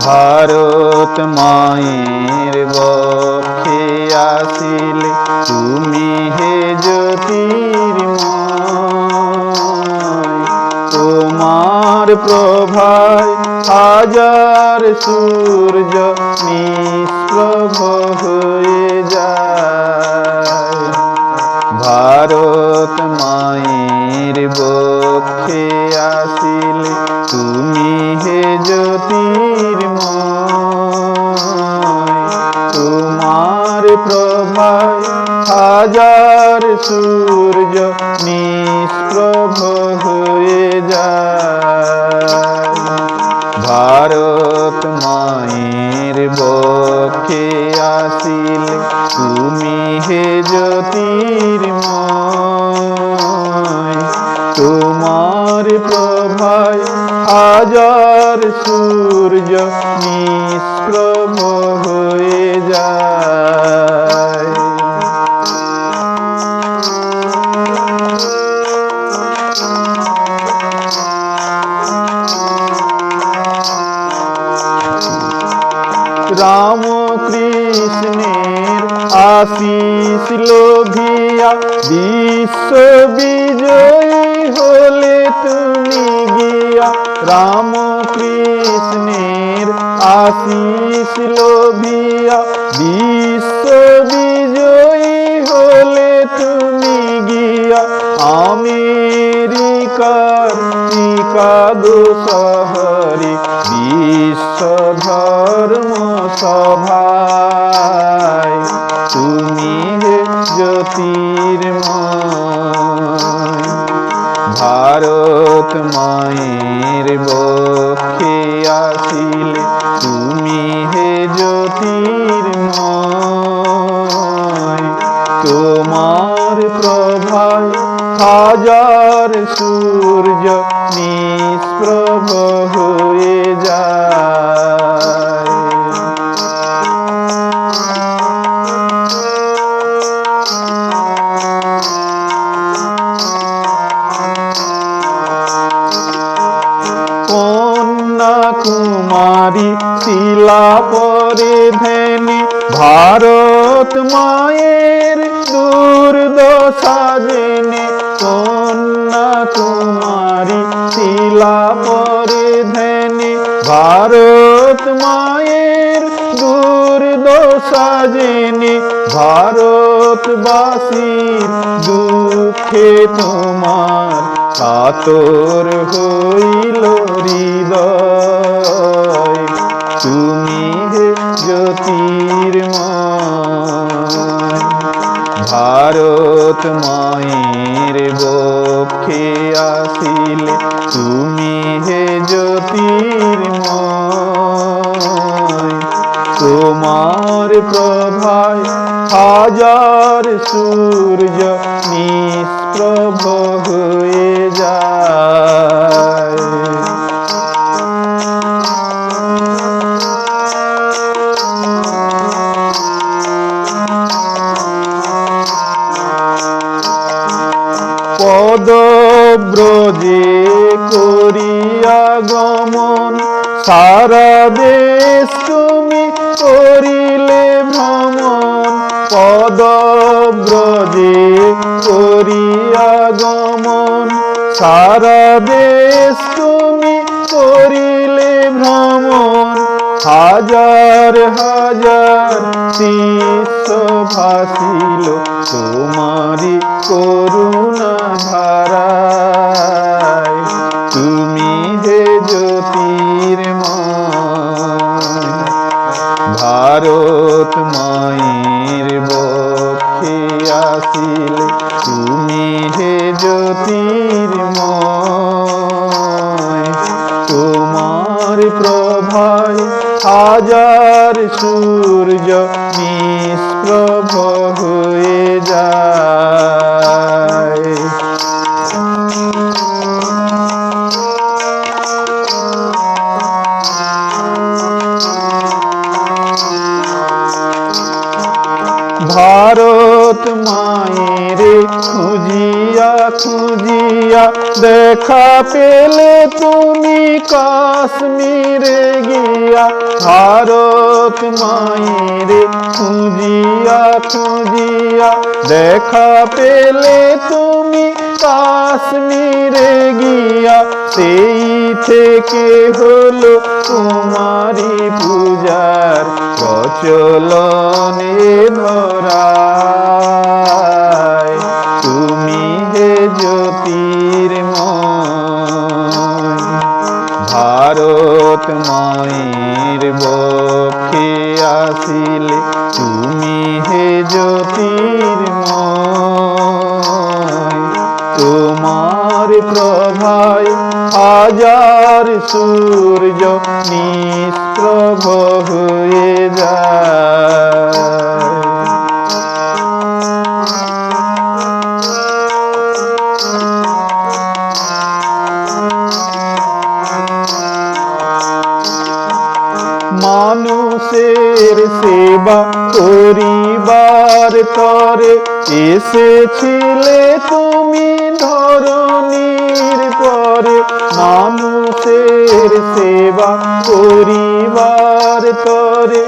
ভারত মায়ের বক্ষে আসিলে তুমি হে জ্যোতির তোমার প্রভায় হাজার সূর্য নিষ্প্রভ প্রভায় হাজার সূর্য নিষ্প্রভ হয়ে যায়। ভারত মায়ের বক্ষে আসিলে তুমি হে জ্যোতির্ময়। তোমার প্রভায় হাজার সূর্য নিষ্প্রভ রাম কৃষ্ণের আশিস লোভিয়া, বিশ্ব বিজয়ী হলে তুমি গিয়া। আমেরিকার চিকাগো শহরে বিশ্ব ধর্ম সভায় তুমি জ্যোতির্ময়। ভারত মায়ের বক্ষে আসিলে তুমি হে জ্যোতির্ময় তোমার প্রভায় হাজার সূর্য নিষ্প্রভ শিলা পরে ধেনি ভারত মায়ের দুর্দশা জেনে কন্যা কুমারী শিলা পরে ধেনি ভারত মায়ের দুর্দশা জেনে ভারতবাসীর দুঃখে তোমার কাতর হইল হৃদয়। তুমি জ্যোতির্ময় ভারত মায়ের বক্ষে আসিলে তুমি হে জ্যোতির্ময়, তোমার প্রভায় হাজার সূর্য নিষ্প্রভ হয়ে যায়। পদব্রজে করিয়া গমন। সারা দেশ তুমি করিলে ভ্রমণ। পদব্রজে করিয়া গমন। সারা দেশ তুমি করিলে ভ্রমণ। হাজার হাজার শিষ্য ভাসিল তোমারি করুণা ধারায় তোমার প্রভায় হাজার সূর্য নিষ্প্রভ হয়ে যায়। ভারত মায়ের খুঁজিয়া দেখা পেলে তুমি কাশ্মীরে গিয়া, ভারত মায়েরে খুঁজিয়া খুঁজিয়া দেখা পেলে তুমি কাশ্মীরে গিয়া, সেই থেকে হলো কুমারী পূজার প্রচলনে ধরায় জ্যোতির্ময় ভারত মায়ের বক্ষে আসিলে তুমি হে জ্যোতির্ময় তোমার প্রভায় হাজার সূর্য নিষ্প্রভ হয়ে যায়। তরে এসেছিলে তুমি ধরণীর পরে। মানুষের সেবা করিবার তরে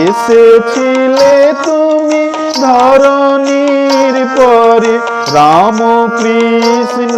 এসেছিলে তুমি ধরণীর পরে। রাম কৃষ্ণ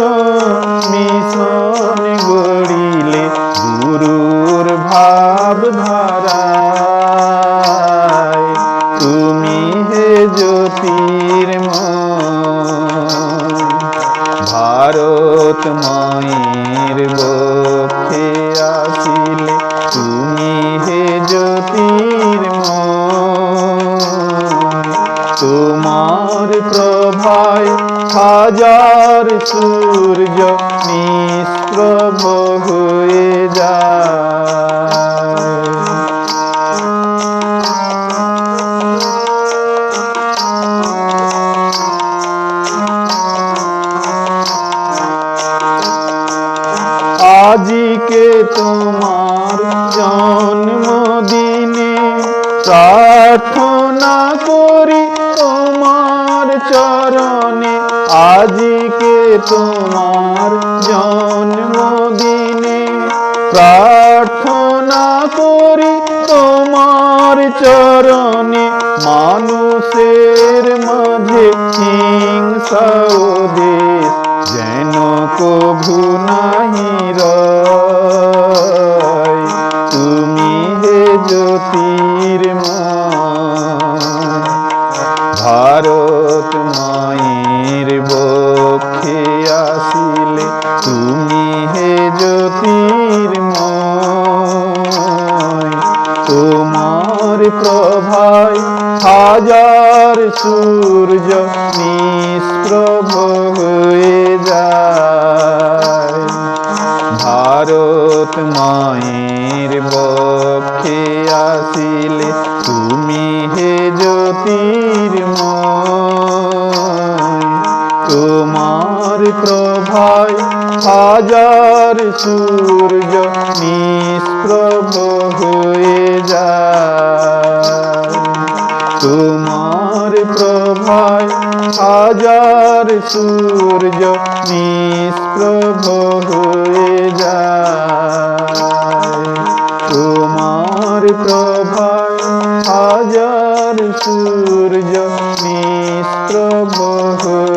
আজিকে তোমার জন্মদিনে প্রার্থনা করি তোমার চরণে। আজিকে তোমার জন্মদিনে চরণে মানুষের মাঝে হিংসা দেশ যেন কভু নাহি তুমি হে জ্যোতির্ময় ভারত মায়ের বক্ষে প্রভায় হাজার সূর্য নিষ্প্রভ হয়ে যায়। ভারত মায়ের বক্ষে আসিলে তুমি হে জ্যোতির্ময়। তোমার প্রভায় হাজার সূর্য নিষ্প্রভ হয়ে যায়। তোমার প্রভায় হাজার সূর্য নিষ্প্রভ হয়ে যায়। তোমার প্রভায় হাজার সূর্য নিষ্প্রভ হয়ে